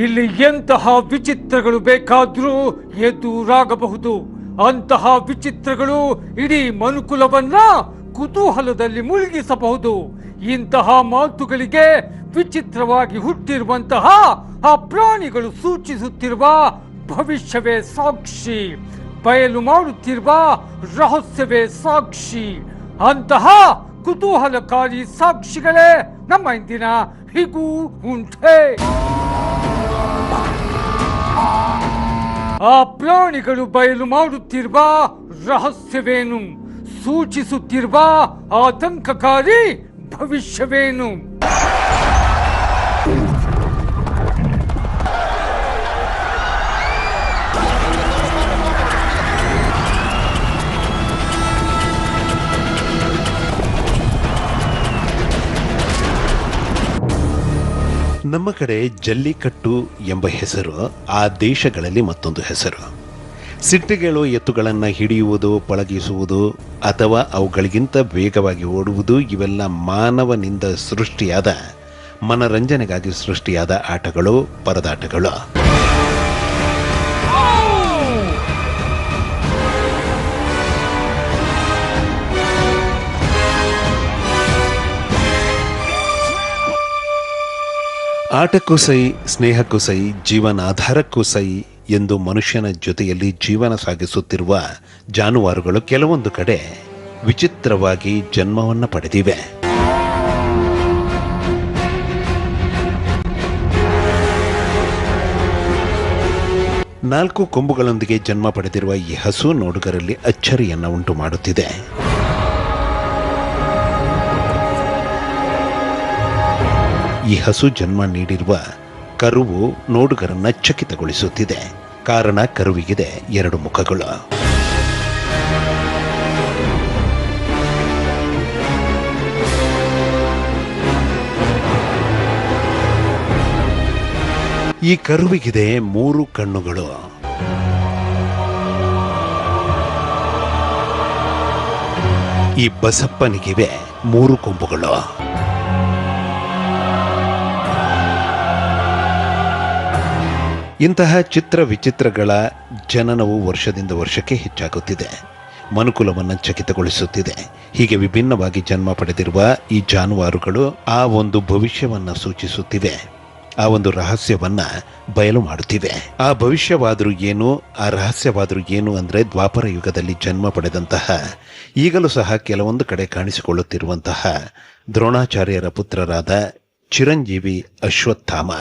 ಇಲ್ಲಿ ಎಂತಹ ವಿಚಿತ್ರಗಳು ಬೇಕಾದರೂ ಎದುರಾಗಬಹುದು. ಅಂತಹ ವಿಚಿತ್ರಗಳು ಇಡೀ ಮನುಕುಲವನ್ನ ಕುತೂಹಲದಲ್ಲಿ ಮುಳುಗಿಸಬಹುದು. ಇಂತಹ ಮಾತುಗಳಿಗೆ ವಿಚಿತ್ರವಾಗಿ ಹುಟ್ಟಿರುವಂತಹ ಆ ಪ್ರಾಣಿಗಳು ಸೂಚಿಸುತ್ತಿರುವ ಭವಿಷ್ಯವೇ ಸಾಕ್ಷಿ, ಬಯಲು ಮಾಡುತ್ತಿರುವ ರಹಸ್ಯವೇ ಸಾಕ್ಷಿ. ಅಂತಹ ಕುತೂಹಲಕಾರಿ ಸಾಕ್ಷಿಗಳೇ ನಮ್ಮ ಇಂದಿನ ಹಿಗೂ ಉಂಟೆ. ಆ ಪ್ರಾಣಿಗಳು ಬಯಲು ಮಾಡುತ್ತಿರುವ ರಹಸ್ಯವೇನು? ಸೂಚಿಸುತ್ತಿರುವ ಆತಂಕಕಾರಿ ಭವಿಷ್ಯವೇನು? ನಮ್ಮ ಕಡೆ ಜಲ್ಲಿಕಟ್ಟು ಎಂಬ ಹೆಸರು ಆ ದೇಶಗಳಲ್ಲಿ ಮತ್ತೊಂದು ಹೆಸರು. ಸಿಟ್ಟಿಗೆಳು ಎತ್ತುಗಳನ್ನು ಹಿಡಿಯುವುದು, ಪಳಗಿಸುವುದು ಅಥವಾ ಅವುಗಳಿಗಿಂತ ವೇಗವಾಗಿ ಓಡುವುದು ಇವೆಲ್ಲ ಮಾನವನಿಂದ ಸೃಷ್ಟಿಯಾದ ಮನರಂಜನೆಗಾಗಿ ಸೃಷ್ಟಿಯಾದ ಆಟಗಳು, ಪರದಾಟಗಳು. ಆಟಕ್ಕೂ ಸೈ ಸ್ನೇಹಕ್ಕೂ ಸೈ ಜೀವನಾಧಾರಕ್ಕೂ ಸೈ ಎಂದು ಮನುಷ್ಯನ ಜೊತೆಯಲ್ಲಿ ಜೀವನ ಸಾಗಿಸುತ್ತಿರುವ ಜಾನುವಾರುಗಳು ಕೆಲವೊಂದು ಕಡೆ ವಿಚಿತ್ರವಾಗಿ ಜನ್ಮವನ್ನು ಪಡೆದಿವೆ. ನಾಲ್ಕು ಕೊಂಬುಗಳೊಂದಿಗೆ ಜನ್ಮ ಪಡೆದಿರುವ ಈ ಹಸು ನೋಡುಗರಲ್ಲಿ ಅಚ್ಚರಿಯನ್ನು ಉಂಟು ಮಾಡುತ್ತಿದೆ ಈ ಹಸು ಜನ್ಮ ನೀಡಿರುವ ಕರುವು ನೋಡುಗರನ್ನ ಚಕಿತಗೊಳಿಸುತ್ತಿದೆ. ಕಾರಣ ಕರುವಿಗಿದೆ ಎರಡು ಮುಖಗಳು. ಈ ಕರುವಿಗಿದೆ ಮೂರು ಕಣ್ಣುಗಳು. ಈ ಬಸಪ್ಪನಿಗಿವೆ ಮೂರು ಕೊಂಬುಗಳು. ಇಂತಹ ಚಿತ್ರ ವಿಚಿತ್ರಗಳ ಜನನವು ವರ್ಷದಿಂದ ವರ್ಷಕ್ಕೆ ಹೆಚ್ಚಾಗುತ್ತಿದೆ. ಮನುಕುಲವನ್ನು ಚಕಿತಗೊಳಿಸುತ್ತಿದೆ. ಹೀಗೆ ವಿಭಿನ್ನವಾಗಿ ಜನ್ಮ ಪಡೆದಿರುವ ಈ ಜಾನುವಾರುಗಳು ಆ ಒಂದು ಭವಿಷ್ಯವನ್ನು ಸೂಚಿಸುತ್ತಿವೆ. ಆ ಒಂದು ರಹಸ್ಯವನ್ನು ಬಯಲು ಮಾಡುತ್ತಿವೆ. ಆ ಭವಿಷ್ಯವಾದರೂ ಏನು, ಆ ರಹಸ್ಯವಾದರೂ ಏನು ಅಂದರೆ ದ್ವಾಪರ ಯುಗದಲ್ಲಿ ಜನ್ಮ ಪಡೆದಂತಹ, ಈಗಲೂ ಸಹ ಕೆಲವೊಂದು ಕಡೆ ಕಾಣಿಸಿಕೊಳ್ಳುತ್ತಿರುವಂತಹ ದ್ರೋಣಾಚಾರ್ಯರ ಪುತ್ರರಾದ ಚಿರಂಜೀವಿ ಅಶ್ವತ್ಥಾಮ.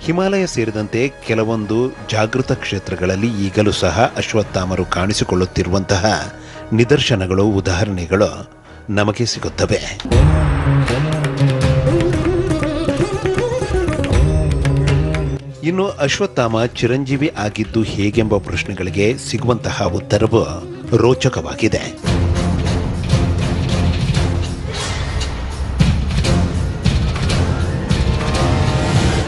ಹಿಮಾಲಯ ಸೇರಿದಂತೆ ಕೆಲವೊಂದು ಜಾಗೃತ ಕ್ಷೇತ್ರಗಳಲ್ಲಿ ಈಗಲೂ ಸಹ ಅಶ್ವತ್ಥಾಮರು ಕಾಣಿಸಿಕೊಳ್ಳುತ್ತಿರುವಂತಹ ನಿದರ್ಶನಗಳು, ಉದಾಹರಣೆಗಳು ನಮಗೆ ಸಿಗುತ್ತವೆ. ಇನ್ನು ಅಶ್ವತ್ಥಾಮ ಚಿರಂಜೀವಿ ಆಗಿದ್ದು ಹೇಗೆಂಬ ಪ್ರಶ್ನೆಗಳಿಗೆ ಸಿಗುವಂತಹ ಉತ್ತರವು ರೋಚಕವಾಗಿದೆ.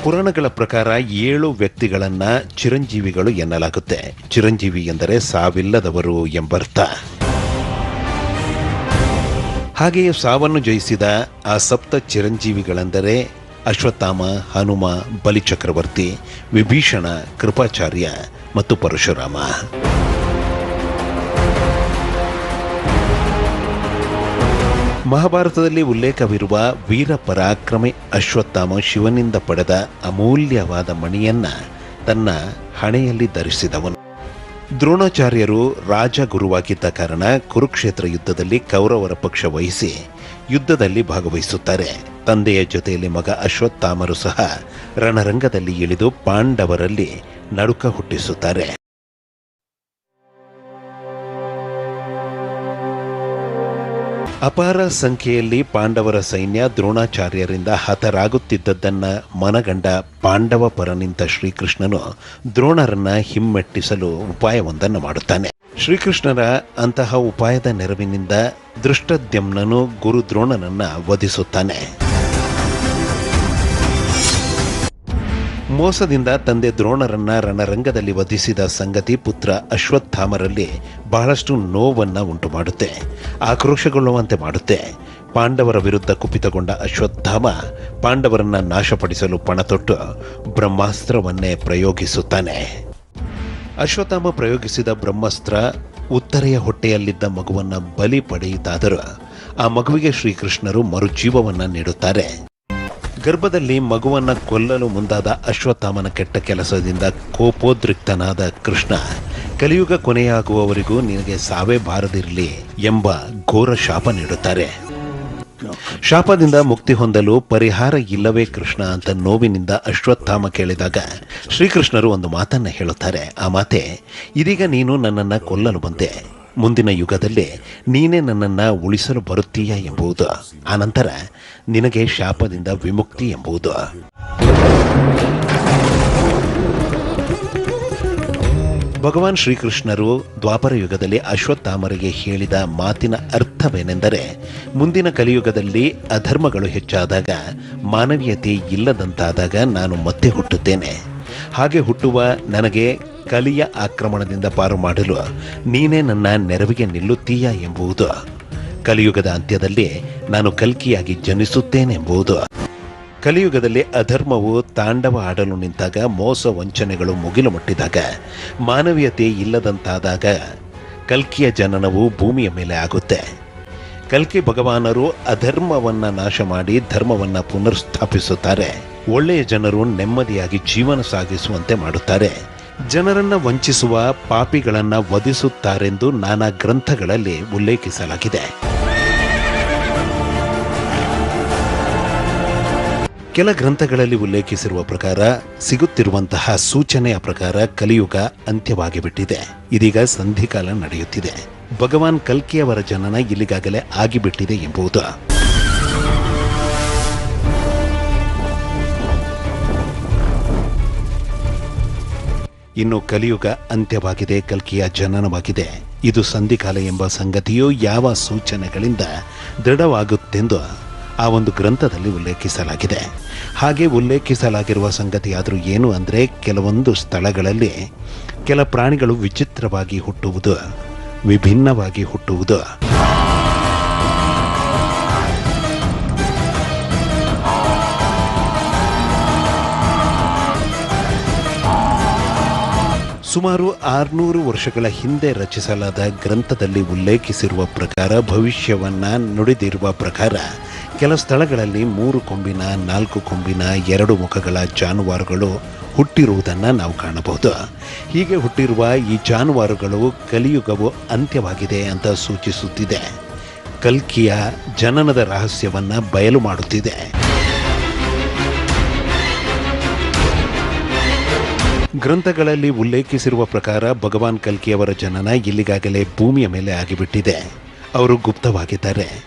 ಪುರಾಣಗಳ ಪ್ರಕಾರ ಏಳು ವ್ಯಕ್ತಿಗಳನ್ನ ಚಿರಂಜೀವಿಗಳು ಎನ್ನಲಾಗುತ್ತೆ. ಚಿರಂಜೀವಿ ಎಂದರೆ ಸಾವಿಲ್ಲದವರು ಎಂಬರ್ಥ. ಹಾಗೆಯೇ ಸಾವನ್ನು ಜಯಿಸಿದ ಆ ಸಪ್ತ ಚಿರಂಜೀವಿಗಳೆಂದರೆ ಅಶ್ವತ್ಥಾಮ, ಹನುಮ ಬಲಿಚಕ್ರವರ್ತಿ ವಿಭೀಷಣ, ಕೃಪಾಚಾರ್ಯ ಮತ್ತು ಪರಶುರಾಮ. ಮಹಾಭಾರತದಲ್ಲಿ ಉಲ್ಲೇಖವಿರುವ ವೀರ ಪರಾಕ್ರಮಿ ಅಶ್ವತ್ಥಾಮ ಶಿವನಿಂದ ಪಡೆದ ಅಮೂಲ್ಯವಾದ ಮಣಿಯನ್ನ ತನ್ನ ಹಣೆಯಲ್ಲಿ ಧರಿಸಿದವನು. ದ್ರೋಣಾಚಾರ್ಯರು ರಾಜಗುರುವಾಗಿದ್ದ ಕಾರಣ ಕುರುಕ್ಷೇತ್ರ ಯುದ್ಧದಲ್ಲಿ ಕೌರವರ ಪಕ್ಷ ವಹಿಸಿ ಯುದ್ಧದಲ್ಲಿ ಭಾಗವಹಿಸುತ್ತಾರೆ. ತಂದೆಯ ಜೊತೆಯಲ್ಲಿ ಮಗ ಅಶ್ವತ್ಥಾಮರು ಸಹ ರಣರಂಗದಲ್ಲಿ ಇಳಿದು ಪಾಂಡವರಲ್ಲಿ ನಡುಕ ಹುಟ್ಟಿಸುತ್ತಾರೆ. ಅಪಾರ ಸಂಖ್ಯೆಯಲ್ಲಿ ಪಾಂಡವರ ಸೈನ್ಯ ದ್ರೋಣಾಚಾರ್ಯರಿಂದ ಹತರಾಗುತ್ತಿದ್ದದ್ದನ್ನ ಮನಗಂಡ ಪಾಂಡವ ಪರ ನಿಂತ ಶ್ರೀಕೃಷ್ಣನು ದ್ರೋಣರನ್ನ ಹಿಮ್ಮೆಟ್ಟಿಸಲು ಉಪಾಯವೊಂದನ್ನು ಮಾಡುತ್ತಾನೆ. ಶ್ರೀಕೃಷ್ಣರ ಅಂತಹ ಉಪಾಯದ ನೆರವಿನಿಂದ ದೃಷ್ಟದ್ಯಮ್ನನು ಗುರು ದ್ರೋಣನನ್ನ ವಧಿಸುತ್ತಾನೆ. ಮೋಸದಿಂದ ತಂದೆ ದ್ರೋಣರನ್ನ ರಣರಂಗದಲ್ಲಿ ವಧಿಸಿದ ಸಂಗತಿ ಪುತ್ರ ಅಶ್ವತ್ಥಾಮರಲ್ಲಿ ಬಹಳಷ್ಟು ನೋವನ್ನು ಉಂಟು ಮಾಡುತ್ತೆ ಆಕ್ರೋಶಗೊಳ್ಳುವಂತೆ ಮಾಡುತ್ತೆ. ಪಾಂಡವರ ವಿರುದ್ಧ ಕುಪಿತಗೊಂಡ ಅಶ್ವತ್ಥಾಮ ಪಾಂಡವರನ್ನ ನಾಶಪಡಿಸಲು ಪಣತೊಟ್ಟು ಬ್ರಹ್ಮಾಸ್ತ್ರವನ್ನೇ ಪ್ರಯೋಗಿಸುತ್ತಾನೆ. ಅಶ್ವತ್ಥಾಮ ಪ್ರಯೋಗಿಸಿದ ಬ್ರಹ್ಮಾಸ್ತ್ರ ಉತ್ತರೆಯ ಹೊಟ್ಟೆಯಲ್ಲಿದ್ದ ಮಗುವನ್ನ ಬಲಿ ಪಡೆಯಿತಾದರೂ ಆ ಮಗುವಿಗೆ ಶ್ರೀಕೃಷ್ಣರು ಮರುಜೀವವನ್ನ ನೀಡುತ್ತಾರೆ. ಗರ್ಭದಲ್ಲಿ ಮಗುವನ್ನ ಕೊಲ್ಲಲು ಮುಂದಾದ ಅಶ್ವತ್ಥಾಮನ ಕೆಟ್ಟ ಕೆಲಸದಿಂದ ಕೋಪೋದ್ರಿಕ್ತನಾದ ಕೃಷ್ಣ, ಕಲಿಯುಗ ಕೊನೆಯಾಗುವವರೆಗೂ ನಿನಗೆ ಸಾವೇ ಬಾರದಿರಲಿ ಎಂಬ ಘೋರ ಶಾಪ ನೀಡುತ್ತಾರೆ. ಶಾಪದಿಂದ ಮುಕ್ತಿ ಹೊಂದಲು ಪರಿಹಾರ ಇಲ್ಲವೇ ಕೃಷ್ಣ ಅಂತ ನೋವಿನಿಂದ ಅಶ್ವತ್ಥಾಮ ಕೇಳಿದಾಗ ಶ್ರೀಕೃಷ್ಣರು ಒಂದು ಮಾತನ್ನ ಹೇಳುತ್ತಾರೆ. ಆ ಮಾತೆ, ಇದೀಗ ನೀನು ನನ್ನನ್ನು ಕೊಲ್ಲಲು ಬಂದೆ. ಮುಂದಿನ ಯುಗದಲ್ಲಿ ನೀನೇ ನನ್ನನ್ನು ಉಳಿಸಲು ಬರುತ್ತೀಯ ಎಂಬುದು. ಆನಂತರ ನಿನಗೆ ಶಾಪದಿಂದ ವಿಮುಕ್ತಿ ಎಂಬುದು. ಭಗವಾನ್ ಶ್ರೀಕೃಷ್ಣರು ದ್ವಾಪರ ಯುಗದಲ್ಲಿ ಅಶ್ವತ್ಥಾಮರಿಗೆ ಹೇಳಿದ ಮಾತಿನ ಅರ್ಥವೇನೆಂದರೆ, ಮುಂದಿನ ಕಲಿಯುಗದಲ್ಲಿ ಅಧರ್ಮಗಳು ಹೆಚ್ಚಾದಾಗ ಮಾನವೀಯತೆ ಇಲ್ಲದಂತಾದಾಗ ನಾನು ಮತ್ತೆ ಹುಟ್ಟುತ್ತೇನೆ. ಹಾಗೆ ಹುಟ್ಟುವ ನನಗೆ ಕಲಿಯ ಆಕ್ರಮಣದಿಂದ ಪಾರು ಮಾಡಲು ನೀನೇ ನನ್ನ ನೆರವಿಗೆ ನಿಲ್ಲುತ್ತೀಯ ಎಂಬುದು ಕಲಿಯುಗದ ಅಂತ್ಯದಲ್ಲಿ ನಾನು ಕಲ್ಕಿಯಾಗಿ ಜನಿಸುತ್ತೇನೆಂಬುದು ಕಲಿಯುಗದಲ್ಲಿ ಅಧರ್ಮವು ತಾಂಡವ ಆಡಲು ನಿಂತಾಗ ಮೋಸ ವಂಚನೆಗಳು ಮುಗಿಲು ಮುಟ್ಟಿದಾಗ ಮಾನವೀಯತೆ ಇಲ್ಲದಂತಾದಾಗ ಕಲ್ಕಿಯ ಜನನವು ಭೂಮಿಯ ಮೇಲೆ ಆಗುತ್ತೆ. ಕಲ್ಕಿ ಭಗವಾನರು ಅಧರ್ಮವನ್ನು ನಾಶ ಮಾಡಿ ಧರ್ಮವನ್ನು ಪುನರ್ಸ್ಥಾಪಿಸುತ್ತಾರೆ. ಒಳ್ಳೆಯ ಜನರು ನೆಮ್ಮದಿಯಾಗಿ ಜೀವನ ಸಾಗಿಸುವಂತೆ ಮಾಡುತ್ತಾರೆ. ಜನರನ್ನ ವಂಚಿಸುವ ಪಾಪಿಗಳನ್ನ ವಧಿಸುತ್ತಾರೆಂದು ನಾನಾ ಗ್ರಂಥಗಳಲ್ಲಿ ಉಲ್ಲೇಖಿಸಲಾಗಿದೆ. ಕೆಲ ಗ್ರಂಥಗಳಲ್ಲಿ ಉಲ್ಲೇಖಿಸಿರುವ ಪ್ರಕಾರ ಸಿಗುತ್ತಿರುವಂತಹ ಸೂಚನೆಯ ಪ್ರಕಾರ ಕಲಿಯುಗ ಅಂತ್ಯವಾಗಿ ಬಿಟ್ಟಿದೆ ಇದೀಗ ಸಂಧಿಕಾಲ ನಡೆಯುತ್ತಿದೆ. ಭಗವಾನ್ ಕಲ್ಕಿಯವರ ಜನನ ಇಲ್ಲಿಗಾಗಲೇ ಆಗಿಬಿಟ್ಟಿದೆ ಎಂಬುದು. ಇನ್ನು ಕಲಿಯುಗ ಅಂತ್ಯವಾಗಿದೆ, ಕಲ್ಕಿಯ ಜನನವಾಗಿದೆ. ಇದು ಸಂಧಿಕಾಲ ಎಂಬ ಸಂಗತಿಯು ಯಾವ ಸೂಚನೆಗಳಿಂದ ದೃಢವಾಗುತ್ತೆಂದು ಆ ಒಂದು ಗ್ರಂಥದಲ್ಲಿ ಉಲ್ಲೇಖಿಸಲಾಗಿದೆ. ಹಾಗೆ ಉಲ್ಲೇಖಿಸಲಾಗಿರುವ ಸಂಗತಿಯಾದರೂ ಏನು ಅಂದರೆ ಕೆಲವೊಂದು ಸ್ಥಳಗಳಲ್ಲಿ ಕೆಲ ಪ್ರಾಣಿಗಳು ವಿಚಿತ್ರವಾಗಿ ಹುಟ್ಟುವುದು, ವಿಭಿನ್ನವಾಗಿ ಹುಟ್ಟುವುದು. ಸುಮಾರು ಆರ್ನೂರು ವರ್ಷಗಳ ಹಿಂದೆ ರಚಿಸಲಾದ ಗ್ರಂಥದಲ್ಲಿ ಉಲ್ಲೇಖಿಸಿರುವ ಪ್ರಕಾರ ಭವಿಷ್ಯವನ್ನ ನುಡಿದಿರುವ ಪ್ರಕಾರ ಕೆಲ ಸ್ಥಳಗಳಲ್ಲಿ ಮೂರು ಕೊಂಬಿನ, ನಾಲ್ಕು ಕೊಂಬಿನ, ಎರಡು ಮುಖಗಳ ಜಾನುವಾರುಗಳು ಹುಟ್ಟಿರುವುದನ್ನು ನಾವು ಕಾಣಬಹುದು. ಹೀಗೆ ಹುಟ್ಟಿರುವ ಈ ಜಾನುವಾರುಗಳು ಕಲಿಯುಗವು ಅಂತ್ಯವಾಗಿದೆ ಅಂತ ಸೂಚಿಸುತ್ತಿದೆ. ಕಲ್ಕಿಯ ಜನನದ ರಹಸ್ಯವನ್ನು ಬಯಲು ಮಾಡುತ್ತಿದೆ. ಗ್ರಂಥಗಳಲ್ಲಿ ಉಲ್ಲೇಖಿಸಿರುವ ಪ್ರಕಾರ ಭಗವಾನ್ ಕಲ್ಕಿಯವರ ಜನನ ಇಲ್ಲಿಗಾಗಲೇ ಭೂಮಿಯ ಮೇಲೆ ಆಗಿಬಿಟ್ಟಿದೆ. ಅವರು ಗುಪ್ತವಾಗಿದ್ದಾರೆ.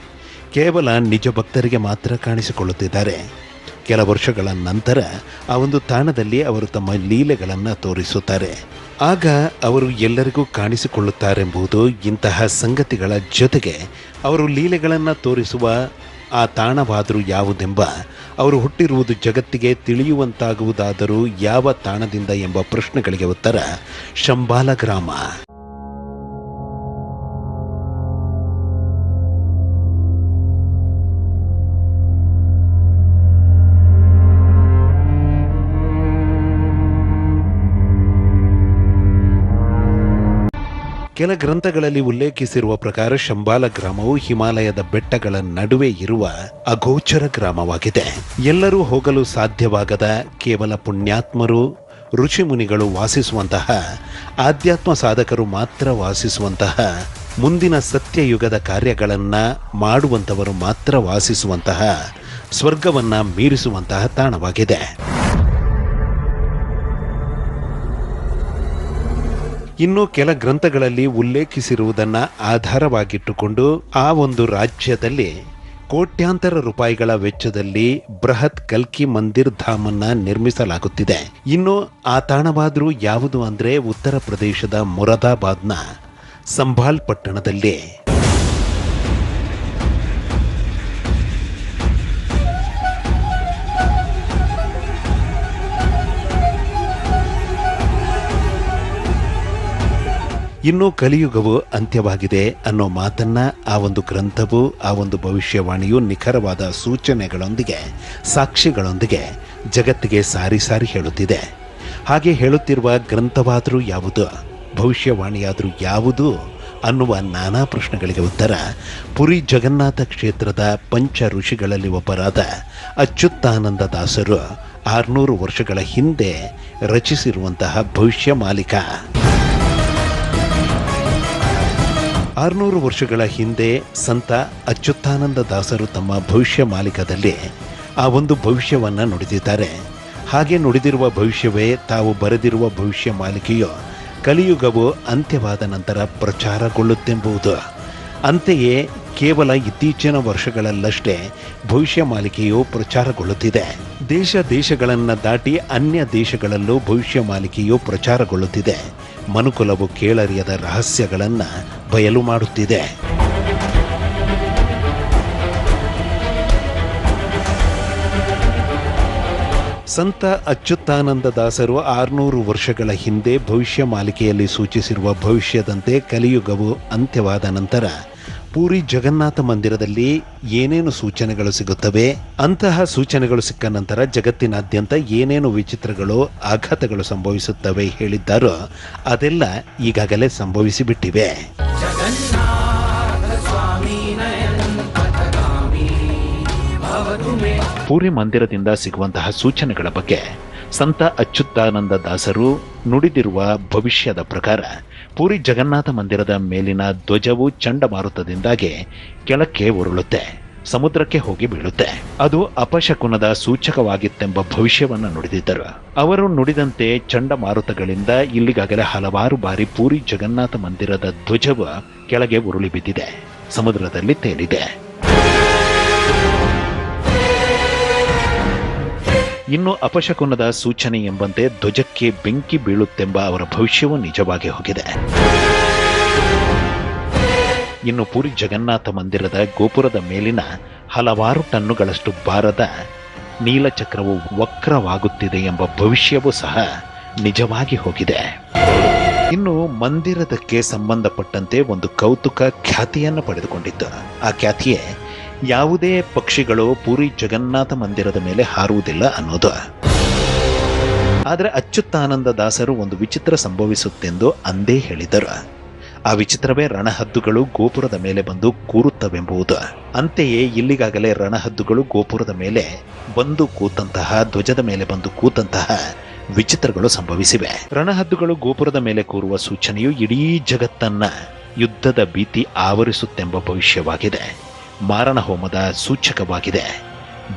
ಕೇವಲ ನಿಜ ಭಕ್ತರಿಗೆ ಮಾತ್ರ ಕಾಣಿಸಿಕೊಳ್ಳುತ್ತಿದ್ದಾರೆ. ಕೆಲ ವರ್ಷಗಳ ನಂತರ ಆ ಒಂದು ತಾಣದಲ್ಲಿ ಅವರು ತಮ್ಮ ಲೀಲೆಗಳನ್ನು ತೋರಿಸುತ್ತಾರೆ. ಆಗ ಅವರು ಎಲ್ಲರಿಗೂ ಕಾಣಿಸಿಕೊಳ್ಳುತ್ತಾರೆಂಬುದು ಇಂತಹ ಸಂಗತಿಗಳ ಜೊತೆಗೆ ಅವರು ಲೀಲೆಗಳನ್ನು ತೋರಿಸುವ ಆ ತಾಣವಾದರೂ ಯಾವುದೆಂಬ ಅವರು ಹುಟ್ಟಿರುವುದು ಜಗತ್ತಿಗೆ ತಿಳಿಯುವಂತಾಗುವುದಾದರೂ ಯಾವ ತಾಣದಿಂದ ಎಂಬ ಪ್ರಶ್ನೆಗಳಿಗೆ ಉತ್ತರ ಶಂಬಾಲ ಗ್ರಾಮ ಕೆಲ ಗ್ರಂಥಗಳಲ್ಲಿ ಉಲ್ಲೇಖಿಸಿರುವ ಪ್ರಕಾರ ಶಂಬಾಲ ಗ್ರಾಮವು ಹಿಮಾಲಯದ ಬೆಟ್ಟಗಳ ನಡುವೆ ಇರುವ ಅಗೋಚರ ಗ್ರಾಮವಾಗಿದೆ. ಎಲ್ಲರೂ ಹೋಗಲು ಸಾಧ್ಯವಾಗದ ಕೇವಲ ಪುಣ್ಯಾತ್ಮರು, ಋಷಿಮುನಿಗಳು ವಾಸಿಸುವಂತಹ, ಆಧ್ಯಾತ್ಮ ಸಾಧಕರು ಮಾತ್ರ ವಾಸಿಸುವಂತಹ, ಮುಂದಿನ ಸತ್ಯಯುಗದ ಕಾರ್ಯಗಳನ್ನು ಮಾಡುವಂತವರು ಮಾತ್ರ ವಾಸಿಸುವಂತಹ, ಸ್ವರ್ಗವನ್ನು ಮೀರಿಸುವಂತಹ ತಾಣವಾಗಿದೆ. ಇನ್ನು ಕೆಲ ಗ್ರಂಥಗಳಲ್ಲಿ ಉಲ್ಲೇಖಿಸಿರುವುದನ್ನ ಆಧಾರವಾಗಿಟ್ಟುಕೊಂಡು ಆ ಒಂದು ರಾಜ್ಯದಲ್ಲಿ ಕೋಟ್ಯಾಂತರ ರೂಪಾಯಿಗಳ ವೆಚ್ಚದಲ್ಲಿ ಬೃಹತ್ ಕಲ್ಕಿ ಮಂದಿರ್ ಧಾಮನ್ನ ನಿರ್ಮಿಸಲಾಗುತ್ತಿದೆ. ಇನ್ನು ಆ ತಾಣವಾದರೂ ಯಾವುದು ಅಂದ್ರೆ ಉತ್ತರ ಪ್ರದೇಶದ ಮೊರದಾಬಾದ್ನ ಸಂಭಾಲ್ ಪಟ್ಟಣದಲ್ಲಿ ಇನ್ನು ಕಲಿಯುಗವು ಅಂತ್ಯವಾಗಿದೆ ಅನ್ನೋ ಮಾತನ್ನ ಆ ಒಂದು ಗ್ರಂಥವು, ಆ ಒಂದು ಭವಿಷ್ಯವಾಣಿಯು ನಿಖರವಾದ ಸೂಚನೆಗಳೊಂದಿಗೆ, ಸಾಕ್ಷಿಗಳೊಂದಿಗೆ ಜಗತ್ತಿಗೆ ಸಾರಿ ಸಾರಿ ಹೇಳುತ್ತಿದೆ. ಹಾಗೆ ಹೇಳುತ್ತಿರುವ ಗ್ರಂಥವಾದರೂ ಯಾವುದು, ಭವಿಷ್ಯವಾಣಿಯಾದರೂ ಯಾವುದು ಅನ್ನುವ ನಾನಾ ಪ್ರಶ್ನೆಗಳಿಗೆ ಉತ್ತರ. ಪುರಿ ಜಗನ್ನಾಥ ಕ್ಷೇತ್ರದ ಪಂಚ ಋಷಿಗಳಲ್ಲಿ ಒಬ್ಬರಾದ ಅಚ್ಯುತ್ತಾನಂದ ದಾಸರು ಆರುನೂರು ವರ್ಷಗಳ ಹಿಂದೆ ರಚಿಸಿರುವಂತಹ ಭವಿಷ್ಯ ಮಾಲಿಕ. ಆರುನೂರು ವರ್ಷಗಳ ಹಿಂದೆ ಸಂತ ಅಚ್ಯುತಾನಂದ ದಾಸರು ತಮ್ಮ ಭವಿಷ್ಯ ಮಾಲಿಕದಲ್ಲಿ ಆ ಒಂದು ಭವಿಷ್ಯವನ್ನು ನುಡಿದಿದ್ದಾರೆ. ಹಾಗೆ ನುಡಿದಿರುವ ಭವಿಷ್ಯವೇ ತಾವು ಬರೆದಿರುವ ಭವಿಷ್ಯ ಮಾಲಿಕೆಯು ಕಲಿಯುಗವು ಅಂತ್ಯವಾದ ನಂತರ ಪ್ರಚಾರಗೊಳ್ಳುತ್ತೆಂಬುದು. ಅಂತೆಯೇ ಕೇವಲ ಇತ್ತೀಚಿನ ವರ್ಷಗಳಲ್ಲಷ್ಟೇ ಭವಿಷ್ಯ ಮಾಲಿಕೆಯು ಪ್ರಚಾರಗೊಳ್ಳುತ್ತಿದೆ. ದೇಶ ದೇಶಗಳನ್ನು ದಾಟಿ ಅನ್ಯ ದೇಶಗಳಲ್ಲೂ ಭವಿಷ್ಯ ಮಾಲಿಕೆಯು ಪ್ರಚಾರಗೊಳ್ಳುತ್ತಿದೆ. ಮನುಕುಲವು ಕೇಳರಿಯದ ರಹಸ್ಯಗಳನ್ನು ಬಯಲು ಮಾಡುತ್ತಿದೆ. ಸಂತ ಅಚ್ಯುತಾನಂದ ದಾಸರು ಆರುನೂರು ವರ್ಷಗಳ ಹಿಂದೆ ಭವಿಷ್ಯ ಮಾಲಿಕೆಯಲ್ಲಿ ಸೂಚಿಸಿರುವ ಭವಿಷ್ಯದಂತೆ ಕಲಿಯುಗವು ಅಂತ್ಯವಾದ ನಂತರ ಪೂರಿ ಜಗನ್ನಾಥ ಮಂದಿರದಲ್ಲಿ ಏನೇನು ಸೂಚನೆಗಳು ಸಿಗುತ್ತವೆ? ಅಂತಹ ಸೂಚನೆಗಳು ಸಿಕ್ಕ ನಂತರ ಜಗತ್ತಿನಾದ್ಯಂತ ಏನೇನು ವಿಚಿತ್ರಗಳು, ಆಘಾತಗಳು ಸಂಭವಿಸುತ್ತವೆ ಹೇಳಿದ್ದಾರೋ ಅದೆಲ್ಲ ಈಗಾಗಲೇ ಸಂಭವಿಸಿಬಿಟ್ಟಿವೆ ಪೂರಿ ಮಂದಿರದಿಂದ ಸಿಗುವಂತಹ ಸೂಚನೆಗಳ ಬಗ್ಗೆ ಸಂತ ಅಚ್ಯುತಾನಂದ ದಾಸರು ನುಡಿದಿರುವ ಭವಿಷ್ಯದ ಪ್ರಕಾರ ಪೂರಿ ಜಗನ್ನಾಥ ಮಂದಿರದ ಮೇಲಿನ ಧ್ವಜವು ಚಂಡಮಾರುತದಿಂದಾಗಿ ಕೆಳಕ್ಕೆ ಉರುಳುತ್ತೆ, ಸಮುದ್ರಕ್ಕೆ ಹೋಗಿ ಬೀಳುತ್ತೆ. ಅದು ಅಪಶಕುನದ ಸೂಚಕವಾಗಿತ್ತೆಂಬ ಭವಿಷ್ಯವನ್ನು ನುಡಿದಿದ್ದರು. ಅವರು ನುಡಿದಂತೆ ಚಂಡಮಾರುತಗಳಿಂದ ಇಲ್ಲಿಗಾಗಲೇ ಹಲವಾರು ಬಾರಿ ಪೂರಿ ಜಗನ್ನಾಥ ಮಂದಿರದ ಧ್ವಜವು ಕೆಳಗೆ ಉರುಳಿ ಬಿದ್ದಿದೆ, ಸಮುದ್ರದಲ್ಲಿ ತೇಲಿದೆ. ಇನ್ನು ಅಪಶಕುನದ ಸೂಚನೆ ಎಂಬಂತೆ ಧ್ವಜಕ್ಕೆ ಬೆಂಕಿ ಬೀಳುತ್ತೆಂಬ ಅವರ ಭವಿಷ್ಯವು ನಿಜವಾಗಿ ಹೋಗಿದೆ. ಇನ್ನು ಪುರಿ ಜಗನ್ನಾಥ ಮಂದಿರದ ಗೋಪುರದ ಮೇಲಿನ ಹಲವಾರು ಟನ್ನುಗಳಷ್ಟು ಭಾರದ ನೀಲಚಕ್ರವು ವಕ್ರವಾಗುತ್ತಿದೆ ಎಂಬ ಭವಿಷ್ಯವೂ ಸಹ ನಿಜವಾಗಿ ಹೋಗಿದೆ. ಇನ್ನು ಮಂದಿರದಕ್ಕೆ ಸಂಬಂಧಪಟ್ಟಂತೆ ಒಂದು ಕೌತುಕ ಖ್ಯಾತಿಯನ್ನು ಪಡೆದುಕೊಂಡಿತ್ತು. ಆ ಖ್ಯಾತಿಯೇ ಯಾವುದೇ ಪಕ್ಷಿಗಳು ಪೂರಿ ಜಗನ್ನಾಥ ಮಂದಿರದ ಮೇಲೆ ಹಾರುವುದಿಲ್ಲ ಅನ್ನೋದು. ಆದರೆ ಅಚ್ಯುತಾನಂದ ದಾಸರು ಒಂದು ವಿಚಿತ್ರ ಸಂಭವಿಸುತ್ತೆಂದು ಅಂದೇ ಹೇಳಿದರು. ಆ ವಿಚಿತ್ರವೇ ರಣಹದ್ದುಗಳು ಗೋಪುರದ ಮೇಲೆ ಬಂದು ಕೂರುತ್ತವೆಂಬುದು ಅಂತೆಯೇ ಇಲ್ಲಿಗಾಗಲೇ ರಣಹದ್ದುಗಳು ಗೋಪುರದ ಮೇಲೆ ಬಂದು ಕೂತಂತಹ, ಧ್ವಜದ ಮೇಲೆ ಬಂದು ಕೂತಂತಹ ವಿಚಿತ್ರಗಳು ಸಂಭವಿಸಿವೆ. ರಣಹದ್ದುಗಳು ಗೋಪುರದ ಮೇಲೆ ಕೂರುವ ಸೂಚನೆಯು ಇಡೀ ಜಗತ್ತನ್ನ ಯುದ್ಧದ ಭೀತಿ ಆವರಿಸುತ್ತೆಂಬ ಭವಿಷ್ಯವಾಗಿದೆ. ಮಾರಣ ಹೋಮದ ಸೂಚಕವಾಗಿದೆ.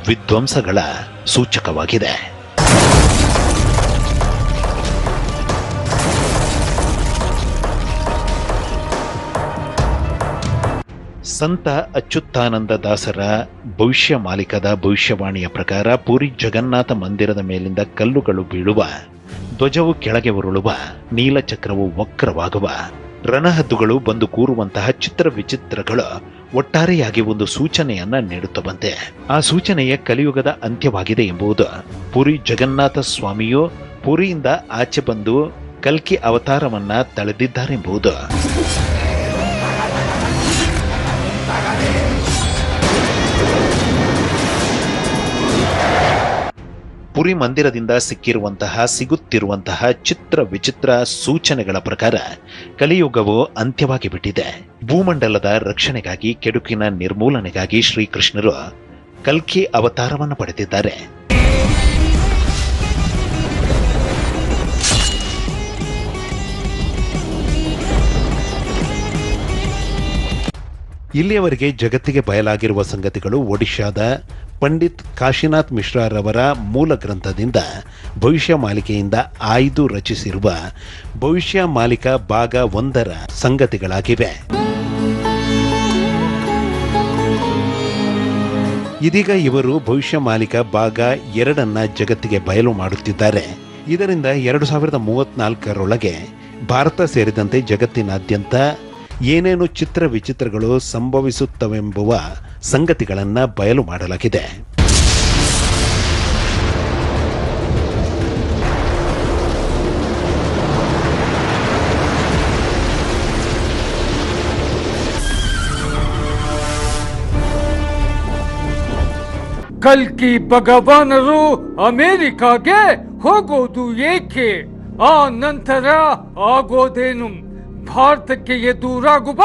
ವಿಧ್ವಂಸಗಳ ಸೂಚಕವಾಗಿದೆ. ಸಂತ ಅಚ್ಯುತ್ತಾನಂದ ದಾಸರ ಭವಿಷ್ಯ ಮಾಲಿಕದ ಭವಿಷ್ಯವಾಣಿಯ ಪ್ರಕಾರ ಪೂರಿ ಜಗನ್ನಾಥ ಮಂದಿರದ ಮೇಲಿಂದ ಕಲ್ಲುಗಳು ಬೀಳುವ, ಧ್ವಜವು ಕೆಳಗೆ ಉರುಳುವ, ನೀಲಚಕ್ರವು ವಕ್ರವಾಗುವ ರಣಹದ್ದುಗಳು ಬಂದು ಕೂರುವಂತಹ ಚಿತ್ರ ವಿಚಿತ್ರಗಳ ಒಟ್ಟಾರೆಯಾಗಿ ಒಂದು ಸೂಚನೆಯನ್ನ ನೀಡುತ್ತವಂತೆ. ಆ ಸೂಚನೆಯ ಕಲಿಯುಗದ ಅಂತ್ಯವಾಗಿದೆ ಎಂಬುದು. ಪುರಿ ಜಗನ್ನಾಥ ಸ್ವಾಮಿಯು ಪುರಿಯಿಂದ ಆಚೆ ಬಂದು ಕಲ್ಕಿ ಅವತಾರವನ್ನ ತಳೆದಿದ್ದಾರೆಂಬುದು. ಪುರಿ ಮಂದಿರದಿಂದ ಸಿಕ್ಕಿರುವಂತಹ, ಸಿಗುತ್ತಿರುವಂತಹ ಚಿತ್ರ ವಿಚಿತ್ರ ಸೂಚನೆಗಳ ಪ್ರಕಾರ ಕಲಿಯುಗವು ಅಂತ್ಯವಾಗಿ ಬಿಟ್ಟಿದೆ ಭೂಮಂಡಲದ ರಕ್ಷಣೆಗಾಗಿ, ಕೆಡುಕಿನ ನಿರ್ಮೂಲನೆಗಾಗಿ ಶ್ರೀಕೃಷ್ಣರು ಕಲ್ಕಿ ಅವತಾರವನ್ನು ಪಡೆದಿದ್ದಾರೆ. ಇಲ್ಲಿಯವರೆಗೆ ಜಗತ್ತಿಗೆ ಬಯಲಾಗಿರುವ ಸಂಗತಿಗಳು ಒಡಿಶಾದ ಪಂಡಿತ್ ಕಾಶಿನಾಥ್ ಮಿಶ್ರಾರವರ ಮೂಲ ಗ್ರಂಥದಿಂದ ಭವಿಷ್ಯ ಮಾಲಿಕೆಯಿಂದ ಆಯ್ದು ರಚಿಸಿರುವ ಭವಿಷ್ಯ ಮಾಲಿಕ ಭಾಗ ಒಂದರ ಸಂಗತಿಗಳಾಗಿವೆ. ಇದೀಗ ಇವರು ಭವಿಷ್ಯ ಮಾಲಿಕ ಭಾಗ ಎರಡನ್ನ ಜಗತ್ತಿಗೆ ಬಯಲು ಮಾಡುತ್ತಿದ್ದಾರೆ. ಇದರಿಂದ ಎರಡು ಸಾವಿರದ ಮೂವತ್ನಾಲ್ಕರೊಳಗೆ ಭಾರತ ಸೇರಿದಂತೆ ಜಗತ್ತಿನಾದ್ಯಂತ ಏನೇನು ಚಿತ್ರ ವಿಚಿತ್ರಗಳು ಸಂಭವಿಸುತ್ತವೆಂಬುವ ಸಂಗತಿಗಳನ್ನು ಬಯಲು ಮಾಡಲಾಗಿದೆ. ಕಲ್ಕಿ ಭಗವಾನರು ಅಮೆರಿಕಾಗೆ ಹೋಗೋದು ಏಕೆ? ಆ ನಂತರ ಆಗೋದೇನು? ಭಾರತಕ್ಕೆ ಎದುರಾಗುವ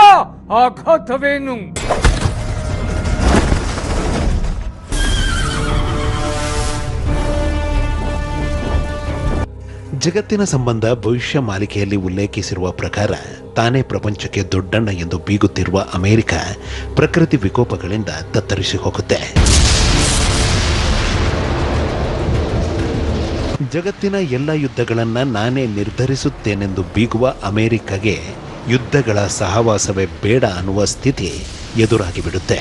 ಆಘಾತವೇನು? ಜಗತ್ತಿನ ಸಂಬಂಧ ಭವಿಷ್ಯ ಮಾಲಿಕೆಯಲ್ಲಿ ಉಲ್ಲೇಖಿಸಿರುವ ಪ್ರಕಾರ ತಾನೇ ಪ್ರಪಂಚಕ್ಕೆ ದೊಡ್ಡಣ್ಣ ಎಂದು ಬೀಗುತ್ತಿರುವ ಅಮೆರಿಕ ಪ್ರಕೃತಿ ವಿಕೋಪಗಳಿಂದ ತತ್ತರಿಸಿ ಹೋಗುತ್ತೆ. ಜಗತ್ತಿನ ಎಲ್ಲ ಯುದ್ಧಗಳನ್ನು ನಾನೇ ನಿರ್ಧರಿಸುತ್ತೇನೆಂದು ಬೀಗುವ ಅಮೆರಿಕಗೆ ಯುದ್ಧಗಳ ಸಹವಾಸವೇ ಬೇಡ ಅನ್ನುವ ಸ್ಥಿತಿ ಎದುರಾಗಿ ಬಿಡುತ್ತೆ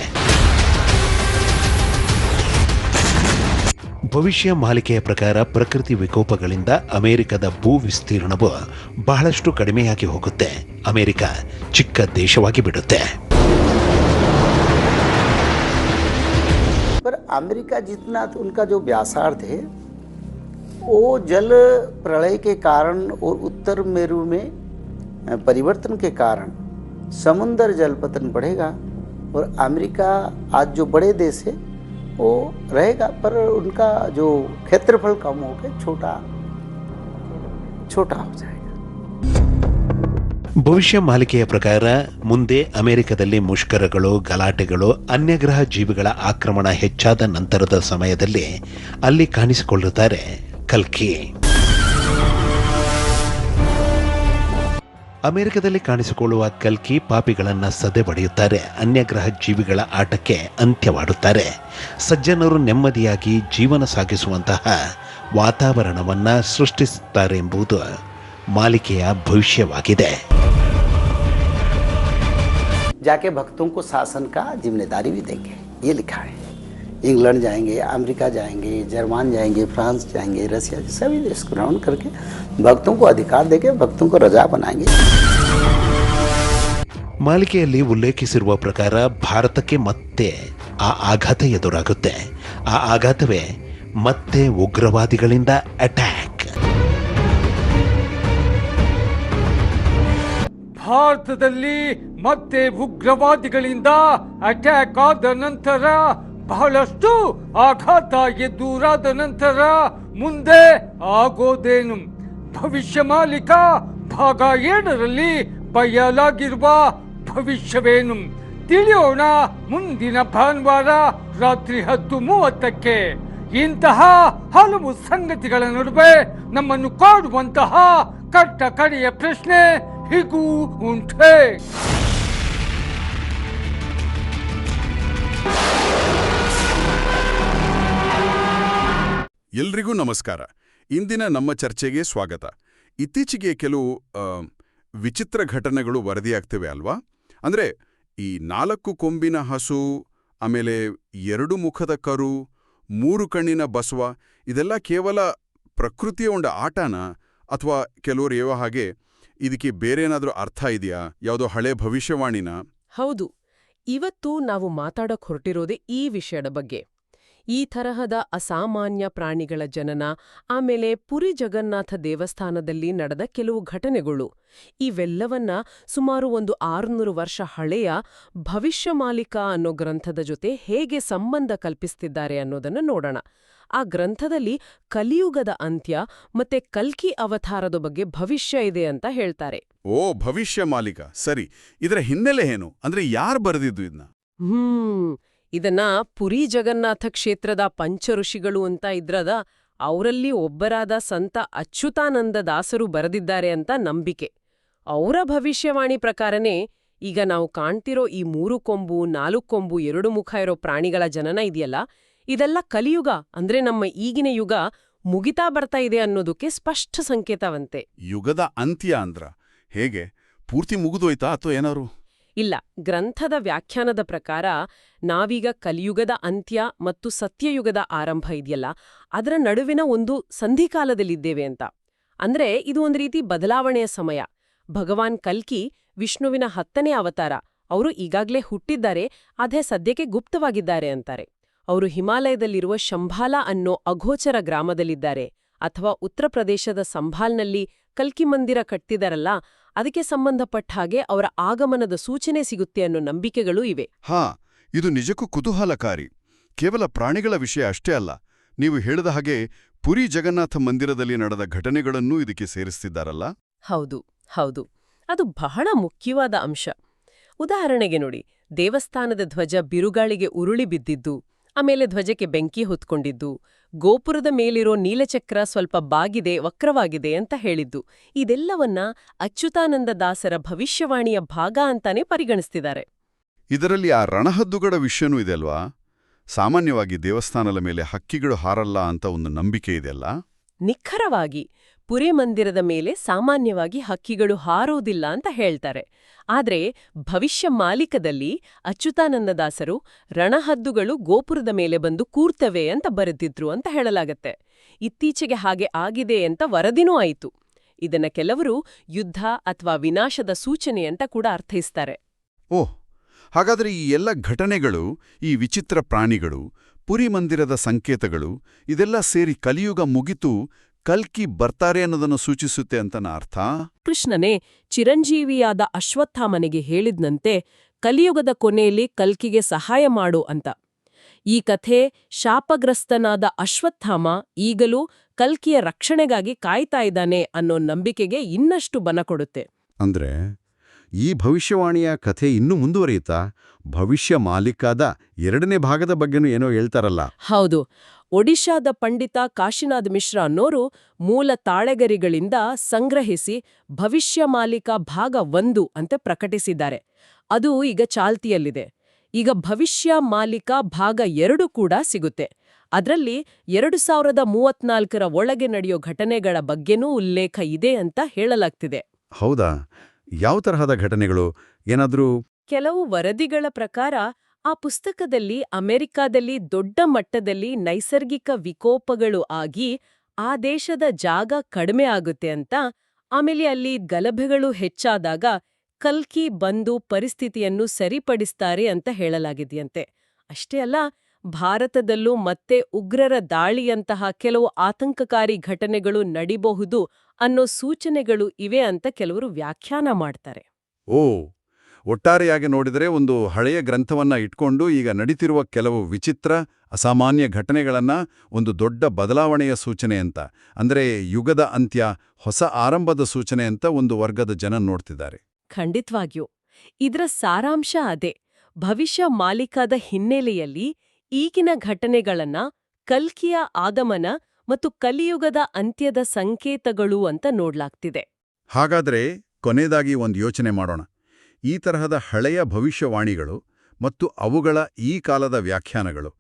ಭವಿಷ್ಯ ಮಾಲಿಕೆಯ ಪ್ರಕಾರ ಪ್ರಕೃತಿ ವಿಕೋಪಗಳಿಂದ ಅಮೆರಿಕದ ಭೂ ವಿಸ್ತೀರ್ಣವು ಬಹಳಷ್ಟು ಕಡಿಮೆಯಾಗಿ ಹೋಗುತ್ತೆ ಅಮೆರಿಕ ಚಿಕ್ಕ ದೇಶವಾಗಿ ಬಿಡುತ್ತೆ पर अमेरिका जितना तो उनका जो व्यासार्थ है वो जल प्रलय के कारण और उत्तर मेरु में अ, परिवर्तन के कारण समुद्र जल पतन बढ़ेगा और अमेरिका आज जो बड़े देश है वो रहेगा पर उनका जो क्षेत्रफल कम होकर छोटा छोटा हो जाएगा ಭವಿಷ್ಯ ಮಾಲಿಕೆಯ ಪ್ರಕಾರ ಮುಂದೆ ಅಮೆರಿಕದಲ್ಲಿ ಮುಷ್ಕರಗಳು ಗಲಾಟೆಗಳು ಅನ್ಯಗ್ರಹ ಜೀವಿಗಳ ಆಕ್ರಮಣ ಹೆಚ್ಚಾದ ನಂತರದ ಸಮಯದಲ್ಲಿ ಅಲ್ಲಿ ಕಾಣಿಸಿಕೊಳ್ಳುತ್ತಾರೆ ಕಲ್ಕಿ ಅಮೆರಿಕದಲ್ಲಿ ಕಾಣಿಸಿಕೊಳ್ಳುವ ಕಲ್ಕಿ ಪಾಪಿಗಳನ್ನ ಸದೆ ಬಡಿಯುತ್ತಾರೆ ಅನ್ಯಗ್ರಹ ಜೀವಿಗಳ ಆಟಕ್ಕೆ ಅಂತ್ಯವಾಡುತ್ತಾರೆ ಸಜ್ಜನರು ನೆಮ್ಮದಿಯಾಗಿ ಜೀವನ ಸಾಗಿಸುವಂತಹ ವಾತಾವರಣವನ್ನ ಸೃಷ್ಟಿಸುತ್ತಾರೆ ಎಂಬುದು ಮಾಲಿಕೆಯ ಭವಿಷ್ಯವಾಗಿದೆ जाके भक्तों को शासन का जिम्मेदारी भी देंगे ये लिखा है इंग्लैंड जाएंगे अमेरिका जाएंगे जर्मन जाएंगे फ्रांस जाएंगे रसिया सभी देश को राउंड करके भक्तों को अधिकार देके भक्तों को रजा बनाएंगे ಮಾಲಿಕೆಯಲ್ಲಿ ಉಲ್ಲೇಖಿಸಿರುವ ಪ್ರಕಾರ ಭಾರತಕ್ಕೆ ಮತ್ತೆ ಆ ಆಘಾತ ಎದುರಾಗುತ್ತೆ ಆ ಆಘಾತವೇ ಮತ್ತೆ ಉಗ್ರವಾದಿಗಳಿಂದ ಅಟ್ಯಾಕ್ ಭಾರತದಲ್ಲಿ ಮತ್ತೆ ಉಗ್ರವಾದಿಗಳಿಂದ ಅಟ್ಯಾಕ್ ಆದ ನಂತರ ಬಹಳಷ್ಟು ಆಘಾತ ಎದುರಾದ ನಂತರ ಮುಂದೆ ಆಗೋದೇನು? ಭವಿಷ್ಯ ಮಾಲೀಕ ಭಾಗ ಏಳರಲ್ಲಿ ಬಯಲಾಗಿರುವ ಭವಿಷ್ಯವೇನು? ತಿಳಿಯೋಣ ಮುಂದಿನ ಭಾನುವಾರ ರಾತ್ರಿ ಹತ್ತು ಮೂವತ್ತಕ್ಕೆ. ಇಂತಹ ಹಲವು ಸಂಗತಿಗಳ ನಡುವೆ ನಮ್ಮನ್ನು ಕಾಡುವಂತಹ ಕಟ್ಟ ಕಡೆಯ ಪ್ರಶ್ನೆ ಹೀಗೂ ಉಂಟೆ. ಎಲ್ರಿಗೂ ನಮಸ್ಕಾರ. ಇಂದಿನ ನಮ್ಮ ಚರ್ಚೆಗೆ ಸ್ವಾಗತ. ಇತ್ತೀಚೆಗೆ ಕೆಲವು ವಿಚಿತ್ರ ಘಟನೆಗಳು ವರದಿಯಾಗ್ತಿವೆ ಅಲ್ವಾ? ಅಂದ್ರೆ ಈ ನಾಲ್ಕು ಕೊಂಬಿನ ಹಸು, ಆಮೇಲೆ ಎರಡು ಮುಖದ ಕರು, ಮೂರು ಕಣ್ಣಿನ ಬಸವ, ಇದೆಲ್ಲ ಕೇವಲ ಪ್ರಕೃತಿಯ ಒಂದು ಆಟನ? ಅಥವಾ ಕೆಲವರು ಯಾವ ಹಾಗೆ ಇದಕ್ಕೆ ಬೇರೆ ಏನಾದರೂ ಅರ್ಥ ಇದೆಯಾ? ಯಾವುದೋ ಹಳೆ ಭವಿಷ್ಯವಾಣಿನ? ಹೌದು. ಇವತ್ತು ನಾವು ಮಾತಾಡಕ್ ಹೊರಟಿರೋದೇ ಈ ವಿಷಯದ ಬಗ್ಗೆ. ಈ ತರಹದ ಅಸಾಮಾನ್ಯ ಪ್ರಾಣಿಗಳ ಜನನ ಆಮೇಲೆ ಪುರಿ ಜಗನ್ನಾಥ ದೇವಸ್ಥಾನದಲ್ಲಿ ನಡೆದ ಕೆಲವು ಘಟನೆಗಳು. ಇವೆಲ್ಲವನ್ನ ಸುಮಾರು ಒಂದು ಆರುನೂರು ವರ್ಷ ಹಳೆಯ ಭವಿಷ್ಯ ಮಾಲಿಕ ಅನ್ನೋ ಗ್ರಂಥದ ಜೊತೆ ಹೇಗೆ ಸಂಬಂಧ ಕಲ್ಪಿಸ್ತಿದ್ದಾರೆ ಅನ್ನೋದನ್ನ ನೋಡೋಣ. ಆ ಗ್ರಂಥದಲ್ಲಿ ಕಲಿಯುಗದ ಅಂತ್ಯ ಮತ್ತೆ ಕಲ್ಕಿ ಅವತಾರದ ಬಗ್ಗೆ ಭವಿಷ್ಯ ಇದೆ ಅಂತ ಹೇಳ್ತಾರೆ. ಓ ಭವಿಷ್ಯ ಮಾಲಿಕ. ಸರಿ. ಇದರ ಹಿನ್ನೆಲೆ ಏನು? ಅಂದ್ರೆ ಯಾರು ಬರೆದಿದ್ದು ಇದನ್ನ ಹ್ಮ್. ಇದನ್ನ ಪುರಿ ಜಗನ್ನಾಥ ಕ್ಷೇತ್ರದ ಪಂಚಋಷಿಗಳು ಅಂತ ಇದ್ರದ ಅವರಲ್ಲಿ ಒಬ್ಬರಾದ ಸಂತ ಅಚ್ಯುತಾನಂದ ದಾಸರು ಬರೆದಿದ್ದಾರೆ ಅಂತ ನಂಬಿಕೆ. ಅವರ ಭವಿಷ್ಯವಾಣಿ ಪ್ರಕಾರನೇ ಈಗ ನಾವು ಕಾಣ್ತಿರೋ ಈ ಮೂರು ಕೊಂಬು, ನಾಲ್ಕು ಕೊಂಬು, ಎರಡು ಮುಖ ಇರೋ ಪ್ರಾಣಿಗಳ ಜನನ ಇದೆಯಲ್ಲ? ಇದೆಲ್ಲ ಕಲಿಯುಗ, ಅಂದ್ರೆ ನಮ್ಮ ಈಗಿನ ಯುಗ ಮುಗಿತಾ ಬರ್ತಾ ಇದೆ ಅನ್ನೋದಕ್ಕೆ ಸ್ಪಷ್ಟ ಸಂಕೇತವಂತೆ. ಯುಗದ ಅಂತ್ಯ ಅಂದ್ರ ಹೇಗೆ? ಪೂರ್ತಿ ಮುಗಿದೋಯ್ತಾ ಅಥವಾ ಏನಾರು ಇಲ್ಲ, ಗ್ರಂಥದ ವ್ಯಾಖ್ಯಾನದ ಪ್ರಕಾರ ನಾವೀಗ ಕಲಿಯುಗದ ಅಂತ್ಯ ಮತ್ತು ಸತ್ಯಯುಗದ ಆರಂಭ ಇದೆಯಲ್ಲ, ಅದರ ನಡುವಿನ ಒಂದು ಸಂಧಿಕಾಲದಲ್ಲಿದ್ದೇವೆ ಅಂತ. ಅಂದ್ರೆ ಇದು ಒಂದು ರೀತಿ ಬದಲಾವಣೆಯ ಸಮಯ. ಭಗವಾನ್ ಕಲ್ಕಿ ವಿಷ್ಣುವಿನ ಹತ್ತನೇ ಅವತಾರ, ಅವರು ಈಗಾಗ್ಲೇ ಹುಟ್ಟಿದ್ದಾರೆ ಅದೇ ಸದ್ಯಕ್ಕೆ ಗುಪ್ತವಾಗಿದ್ದಾರೆ ಅಂತಾರೆ. ಅವರು ಹಿಮಾಲಯದಲ್ಲಿರುವ ಶಂಭಾಲ ಅನ್ನೋ ಅಘೋಚರ ಗ್ರಾಮದಲ್ಲಿದ್ದಾರೆ, ಅಥವಾ ಉತ್ತರ ಪ್ರದೇಶದ ಸಂಭಾಲ್ನಲ್ಲಿ ಕಲ್ಕಿ ಮಂದಿರ ಕಟ್ಟಿದಾರಲ್ಲ ಅದಕ್ಕೆ ಸಂಬಂಧಪಟ್ಟ ಹಾಗೆ ಅವರ ಆಗಮನದ ಸೂಚನೆ ಸಿಗುತ್ತೆ ಅನ್ನೋ ನಂಬಿಕೆಗಳೂ ಇವೆ. ಹಾ ಇದು ನಿಜಕ್ಕೂ ಕುತೂಹಲಕಾರಿ. ಕೇವಲ ಪ್ರಾಣಿಗಳ ವಿಷಯ ಅಷ್ಟೇ ಅಲ್ಲ ನೀವು ಹೇಳಿದ ಹಾಗೆ ಪುರಿ ಜಗನ್ನಾಥ ಮಂದಿರದಲ್ಲಿ ನಡೆದ ಘಟನೆಗಳನ್ನೂ ಇದಕ್ಕೆ ಸೇರಿಸ್ತಿದ್ದಾರಲ್ಲ? ಹೌದು ಹೌದು. ಅದು ಬಹಳ ಮುಖ್ಯವಾದ ಅಂಶ. ಉದಾಹರಣೆಗೆ ನೋಡಿ ದೇವಸ್ಥಾನದ ಧ್ವಜ ಬಿರುಗಾಳಿಗೆ ಉರುಳಿ ಬಿದ್ದಿದ್ದು ಆಮೇಲೆ ಧ್ವಜಕ್ಕೆ ಬೆಂಕಿ ಹೊತ್ಕೊಂಡಿದ್ದು. ಗೋಪುರದ ಮೇಲಿರೋ ನೀಲಚಕ್ರ ಸ್ವಲ್ಪ ಬಾಗಿದೆ ವಕ್ರವಾಗಿದೆ ಅಂತ ಹೇಳಿದ್ದು. ಇದೆಲ್ಲವನ್ನ ಅಚ್ಯುತಾನಂದ ದಾಸರ ಭವಿಷ್ಯವಾಣಿಯ ಭಾಗ ಅಂತಾನೆ ಪರಿಗಣಿಸ್ತಿದ್ದಾರೆ. ಇದರಲ್ಲಿ ಆ ರಣಹದ್ದುಗಳ ವಿಷಯನೂ ಇದೆ ಅಲ್ವಾ? ಸಾಮಾನ್ಯವಾಗಿ ದೇವಸ್ಥಾನದ ಮೇಲೆ ಹಕ್ಕಿಗಳು ಹಾರಲ್ಲ ಅಂತ ಒಂದು ನಂಬಿಕೆ ಇದೆಯಲ್ಲ ನಿಖರವಾಗಿ. ಪುರಿ ಮಂದಿರದ ಮೇಲೆ ಸಾಮಾನ್ಯವಾಗಿ ಹಕ್ಕಿಗಳು ಹಾರೋದಿಲ್ಲ ಅಂತ ಹೇಳ್ತಾರೆ. ಆದ್ರೆ ಭವಿಷ್ಯ ಮಾಲಿಕದಲ್ಲಿ ಅಚ್ಯುತಾನಂದದಾಸರು ರಣಹದ್ದುಗಳು ಗೋಪುರದ ಮೇಲೆ ಬಂದು ಕೂರ್ತವೆ ಅಂತ ಬರೆದಿದ್ರು ಅಂತ ಹೇಳಲಾಗತ್ತೆ. ಇತ್ತೀಚೆಗೆ ಹಾಗೆ ಆಗಿದೆ ಅಂತ ವರದಿನೂ ಆಯಿತು. ಇದನ್ನ ಕೆಲವರು ಯುದ್ಧ ಅಥವಾ ವಿನಾಶದ ಸೂಚನೆ ಅಂತ ಕೂಡ ಅರ್ಥೈಸ್ತಾರೆ. ಓಹ್! ಹಾಗಾದರೆ ಈ ಎಲ್ಲ ಘಟನೆಗಳು, ಈ ವಿಚಿತ್ರ ಪ್ರಾಣಿಗಳು, ಪುರಿ ಮಂದಿರದ ಸಂಕೇತಗಳು, ಇದೆಲ್ಲ ಸೇರಿ ಕಲಿಯುಗ ಮುಗಿತು ಕಲ್ಕಿ ಬರ್ತಾರೆ ಅನ್ನೋದನ್ನು ಸೂಚಿಸುತ್ತೆ ಅಂತನ ಅರ್ಥ? ಕೃಷ್ಣನೇ ಚಿರಂಜೀವಿಯಾದ ಅಶ್ವತ್ಥಾಮನಿಗೆ ಹೇಳಿದ್ನಂತೆ ಕಲಿಯುಗದ ಕೊನೆಯಲ್ಲಿ ಕಲ್ಕಿಗೆ ಸಹಾಯ ಮಾಡು ಅಂತ. ಈ ಕಥೆ ಶಾಪಗ್ರಸ್ತನಾದ ಅಶ್ವತ್ಥಾಮ ಈಗಲೂ ಕಲ್ಕಿಯ ರಕ್ಷಣೆಗಾಗಿ ಕಾಯ್ತಾ ಇದ್ದಾನೆ ಅನ್ನೋ ನಂಬಿಕೆಗೆ ಇನ್ನಷ್ಟು ಬನ ಕೊಡುತ್ತೆ. ಅಂದ್ರೆ ಈ ಭವಿಷ್ಯವಾಣಿಯ ಕಥೆ ಇನ್ನೂ ಮುಂದುವರಿಯುತ್ತಾ? ಭವಿಷ್ಯ ಮಾಲೀಕಾದ ಎರಡನೇ ಭಾಗದ ಬಗ್ಗೆನೂ ಏನೋ ಹೇಳ್ತಾರಲ್ಲ. ಹೌದು. ಒಡಿಶಾದ ಪಂಡಿತ ಕಾಶಿನಾಥ್ ಮಿಶ್ರಾ ಅನ್ನೋರು ಮೂಲ ತಾಳೆಗರಿಗಳಿಂದ ಸಂಗ್ರಹಿಸಿ ಭವಿಷ್ಯ ಮಾಲೀಕ ಭಾಗ ಒಂದು ಅಂತ ಪ್ರಕಟಿಸಿದ್ದಾರೆ. ಅದು ಈಗ ಚಾಲ್ತಿಯಲ್ಲಿದೆ. ಈಗ ಭವಿಷ್ಯ ಮಾಲಿಕ ಭಾಗ ಎರಡು ಕೂಡ ಸಿಗುತ್ತೆ. ಅದರಲ್ಲಿ ಎರಡು ಸಾವಿರದ ಮೂವತ್ನಾಲ್ಕರ ಒಳಗೆ ನಡೆಯೋ ಘಟನೆಗಳ ಬಗ್ಗೆನೂ ಉಲ್ಲೇಖ ಇದೆ ಅಂತ ಹೇಳಲಾಗ್ತಿದೆ. ಹೌದಾ? ಯಾವ ತರಹದ ಘಟನೆಗಳು? ಏನಾದರೂ ಕೆಲವು ವರದಿಗಳ ಪ್ರಕಾರ ಆ ಪುಸ್ತಕದಲ್ಲಿ ಅಮೆರಿಕಾದಲ್ಲಿ ದೊಡ್ಡ ಮಟ್ಟದಲ್ಲಿ ನೈಸರ್ಗಿಕ ವಿಕೋಪಗಳು ಆಗಿ ಆ ದೇಶದ ಜಾಗ ಕಡಿಮೆ ಆಗುತ್ತೆ ಅಂತ, ಆಮೇಲೆ ಅಲ್ಲಿ ಗಲಭೆಗಳು ಹೆಚ್ಚಾದಾಗ ಕಲ್ಕಿ ಬಂದು ಪರಿಸ್ಥಿತಿಯನ್ನು ಸರಿಪಡಿಸ್ತಾರೆ ಅಂತ ಹೇಳಲಾಗಿದೆಯಂತೆ. ಅಷ್ಟೇ ಅಲ್ಲ, ಭಾರತದಲ್ಲೂ ಮತ್ತೆ ಉಗ್ರರ ದಾಳಿಯಂತಹ ಕೆಲವು ಆತಂಕಕಾರಿ ಘಟನೆಗಳು ನಡಿಬಹುದು ಅನ್ನೋ ಸೂಚನೆಗಳು ಇವೆ ಅಂತ ಕೆಲವರು ವ್ಯಾಖ್ಯಾನ ಮಾಡ್ತಾರೆ. ಓ! ಒಟ್ಟಾರೆಯಾಗಿ ನೋಡಿದರೆ ಒಂದು ಹಳೆಯ ಗ್ರಂಥವನ್ನ ಇಟ್ಕೊಂಡು ಈಗ ನಡೀತಿರುವ ಕೆಲವು ವಿಚಿತ್ರ ಅಸಾಮಾನ್ಯ ಘಟನೆಗಳನ್ನ ಒಂದು ದೊಡ್ಡ ಬದಲಾವಣೆಯ ಸೂಚನೆ ಅಂತ ಅಂದ್ರೆ ಯುಗದ ಅಂತ್ಯ ಹೊಸ ಆರಂಭದ ಸೂಚನೆ ಅಂತ ಒಂದು ವರ್ಗದ ಜನ ನೋಡ್ತಿದ್ದಾರೆ. ಖಂಡಿತವಾಗಿಯೂ. ಇದರ ಸಾರಾಂಶ ಅದೇ. ಭವಿಷ್ಯ ಮಾಲಿಕಾದ ಹಿನ್ನೆಲೆಯಲ್ಲಿ ಈಗಿನ ಘಟನೆಗಳನ್ನ ಕಲ್ಕಿಯ ಆಗಮನ ಮತ್ತು ಕಲಿಯುಗದ ಅಂತ್ಯದ ಸಂಕೇತಗಳು ಅಂತ ನೋಡ್ಲಾಗ್ತಿದೆ. ಹಾಗಾದ್ರೆ ಕೊನೆಯದಾಗಿ ಒಂದು ಯೋಚನೆ ಮಾಡೋಣ. ಈ ತರಹದ ಹಳೆಯ ಭವಿಷ್ಯವಾಣಿಗಳು ಮತ್ತು ಅವುಗಳ ಈ ಕಾಲದ ವ್ಯಾಖ್ಯಾನಗಳು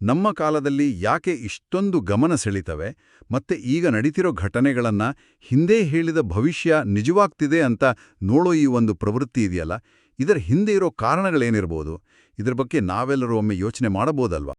ನಮ್ಮ ಕಾಲದಲ್ಲಿ ಯಾಕೆ ಇಷ್ಟೊಂದು ಗಮನ ಸೆಳೀತವೆ ಮತ್ತೆ ಈಗ ನಡೀತಿರೋ ಘಟನೆಗಳನ್ನ ಹಿಂದೆ ಹೇಳಿದ ಭವಿಷ್ಯ ನಿಜವಾಗ್ತಿದೆ ಅಂತ ನೋಡೋ ಈ ಒಂದು ಪ್ರವೃತ್ತಿ ಇದೆಯಲ್ಲ? ಇದರ ಹಿಂದೆ ಇರೋ ಕಾರಣಗಳೇನಿರ್ಬೋದು? ಇದರ ಬಗ್ಗೆ ನಾವೆಲ್ಲರೂ ಒಮ್ಮೆ ಯೋಚನೆ ಮಾಡಬಹುದಲ್ವಾ?